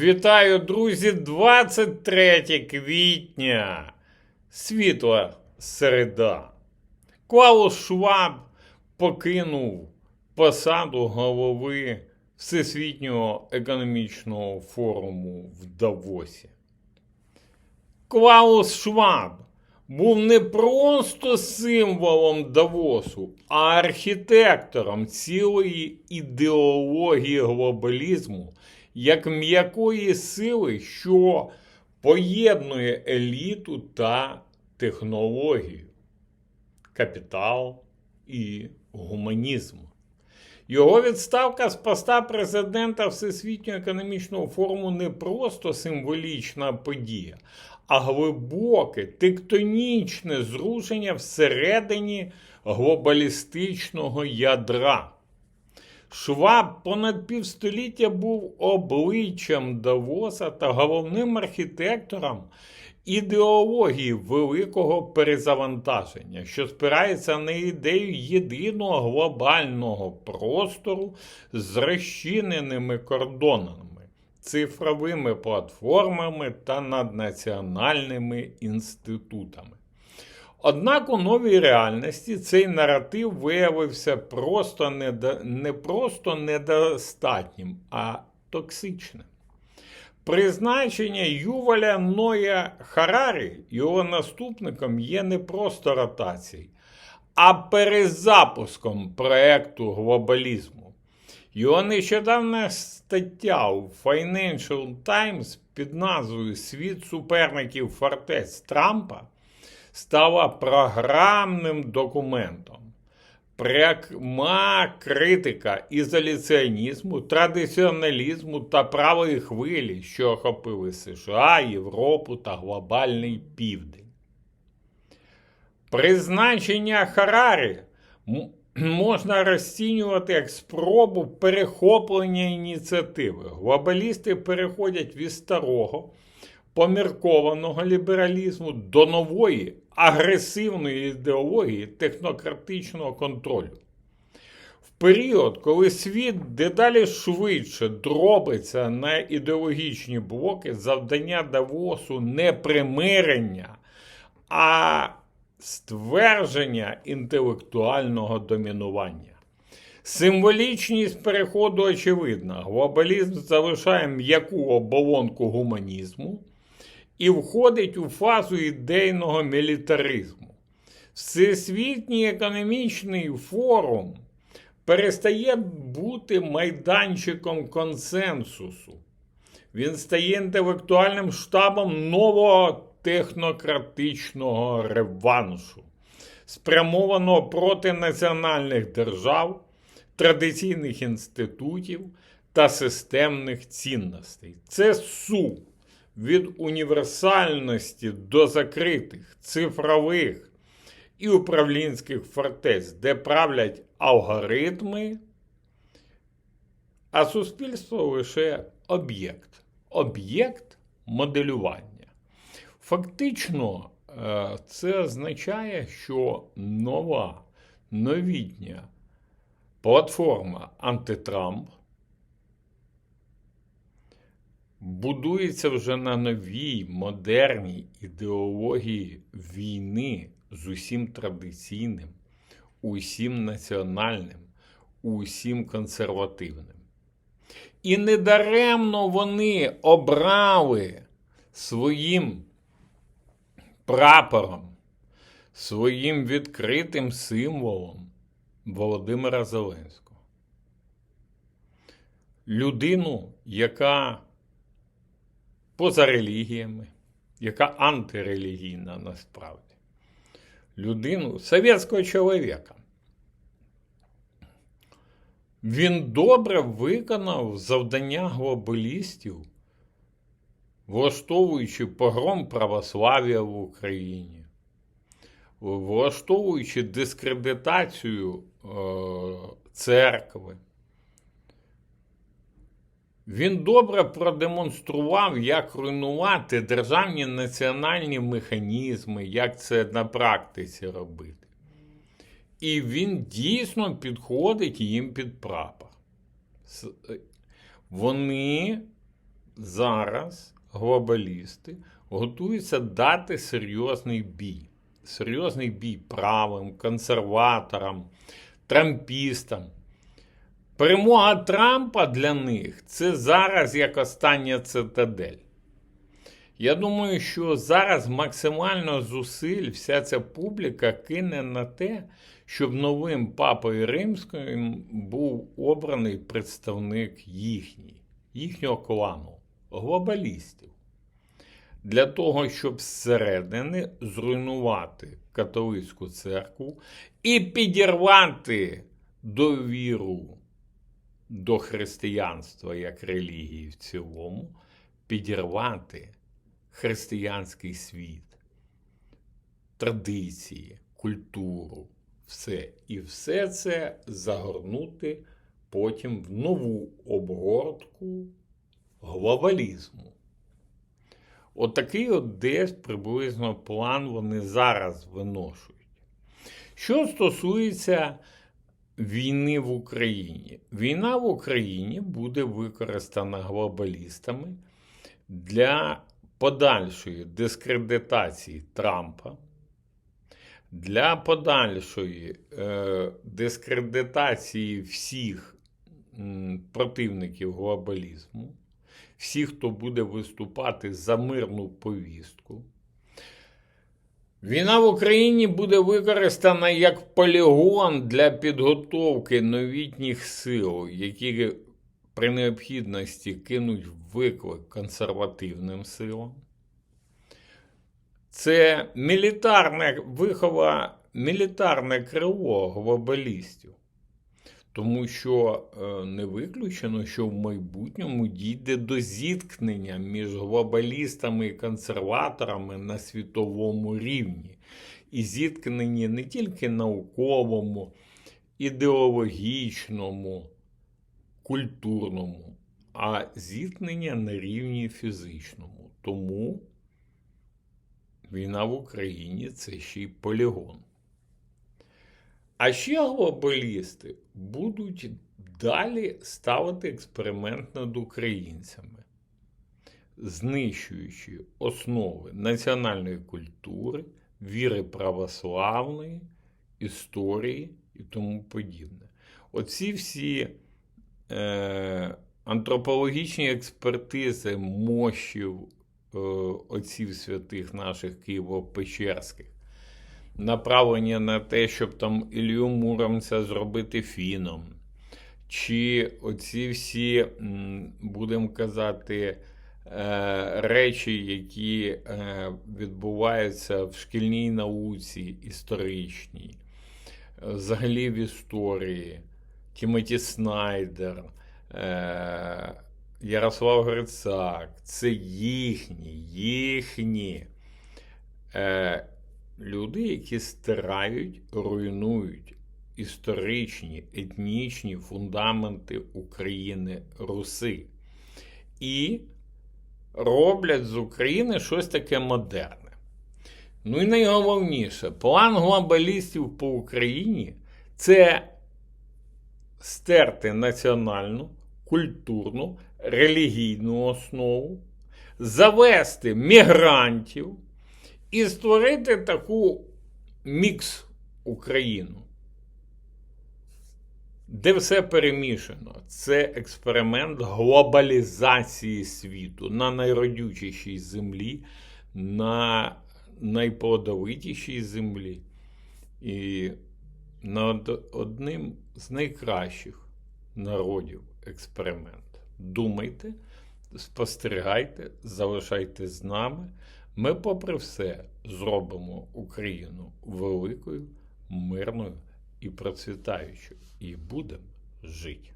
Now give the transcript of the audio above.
Вітаю, друзі! 23 квітня. Світла середа. Клаус Шваб покинув посаду голови Всесвітнього економічного форуму в Давосі. Клаус Шваб був не просто символом Давосу, а архітектором цілої ідеології глобалізму як м'якої сили, що поєднує еліту та технологію, капітал і гуманізм. Його відставка з поста президента Всесвітнього економічного форуму не просто символічна подія, а глибоке тектонічне зрушення всередині глобалістичного ядра. Шваб понад півстоліття був обличчям Давоса та головним архітектором ідеології великого перезавантаження, що спирається на ідею єдиного глобального простору з розчиненими кордонами, цифровими платформами та наднаціональними інститутами. Однак у новій реальності цей наратив виявився просто недо... не просто недостатнім, а токсичним. Призначення Юваля Ноя Харарі його наступником є не просто ротацією, а перезапуском проекту глобалізму. Його нещодавна стаття у Financial Times під назвою Світ суперників фортець Трампа стала програмним документом. Пряма критика ізоляціонізму, традиціоналізму та правої хвилі, що охопили США, Європу та глобальний південь. Призначення Харарі можна розцінювати як спробу перехоплення ініціативи. Глобалісти переходять від старого поміркованого лібералізму до нової агресивної ідеології технократичного контролю. В період, коли світ дедалі швидше дробиться на ідеологічні блоки, завдання Давосу не примирення, а ствердження інтелектуального домінування. Символічність переходу очевидна. Глобалізм залишає м'яку оболонку гуманізму і входить у фазу ідейного мілітаризму. Всесвітній економічний форум перестає бути майданчиком консенсусу. Він стає інтелектуальним штабом нового технократичного реваншу, спрямованого проти національних держав, традиційних інститутів та системних цінностей. Це су від універсальності до закритих, цифрових і управлінських фортець, де правлять алгоритми, а суспільство лише об'єкт. Об'єкт моделювання. Фактично, е, це означає, що нова новітня платформа антитрамп будується вже на новій модерній ідеології війни з усім традиційним, усім національним, усім консервативним. І недаремно вони обрали своїм прапором, своїм відкритим символом Володимира Зеленського. Людину, яка поза релігіями, яка антирелігійна насправді. Людину совєтського чоловіка. Він добре виконав завдання глобалістів, влаштовуючи погром православ'я в Україні, влаштовуючи дискредитацію е, церкви. Він добре продемонстрував, як руйнувати державні національні механізми, як це на практиці робити. І він дійсно підходить їм під прапор. Вони зараз глобалісти готуються дати серйозний бій. Серйозний бій правим, консерваторам, трампістам. Перемога Трампа для них це зараз як остання цитадель. Я думаю, що зараз максимально зусиль вся ця публіка кине на те, щоб новим папою римським був обраний представник їхній, їхнього клану, глобалістів. Для того, щоб зсередини зруйнувати католицьку церкву і підірвати довіру до християнства як релігії в цілому, підірвати християнський світ, традиції, культуру, все. І все це загорнути потім в нову обгортку глобалізму. Отакий от, от десь приблизно план вони зараз виношують. Що стосується війни в Україні, війна в Україні буде використана глобалістами для подальшої дискредитації Трампа, для подальшої е, дискредитації всіх м, противників глобалізму, всіх, хто буде виступати за мирну повістку. Війна в Україні буде використана як полігон для підготовки новітніх сил, які при необхідності кинуть виклик консервативним силам. Це мілітарне вихова, мілітарне крило глобалістів. Тому що е, не виключено, що в майбутньому дійде до зіткнення між глобалістами і консерваторами на світовому рівні. І зіткнення не тільки науковому, ідеологічному, культурному, а зіткнення на рівні фізичному. Тому війна в Україні це ще й полігон. А ще глобалісти будуть далі ставити експеримент над українцями, знищуючи основи національної культури, віри православної, історії і тому подібне. Оці всі е, антропологічні експертизи мощів е, отців святих наших Києво-Печерських направлення на те, щоб там Ілью Муромця зробити фіном. Чи оці всі, будемо казати, е, речі, які е, відбуваються в шкільній науці історичній, взагалі в історії, Тімоті Снайдер, е, Ярослав Грицак, це їхні, їхні люди, які стирають, руйнують історичні етнічні фундаменти України Руси і роблять з України щось таке модерне. Ну і найголовніше, план глобалістів по Україні це стерти національну, культурну, релігійну основу, завести мігрантів і створити таку мікс Україну, де все перемішано. Це експеримент глобалізації світу на найродючішій землі, на найплодовитішій землі. І над одним з найкращих народів експеримент. Думайте, спостерігайте, залишайтесь з нами. Ми, попри все, зробимо Україну великою, мирною і процвітаючою, і будемо жити.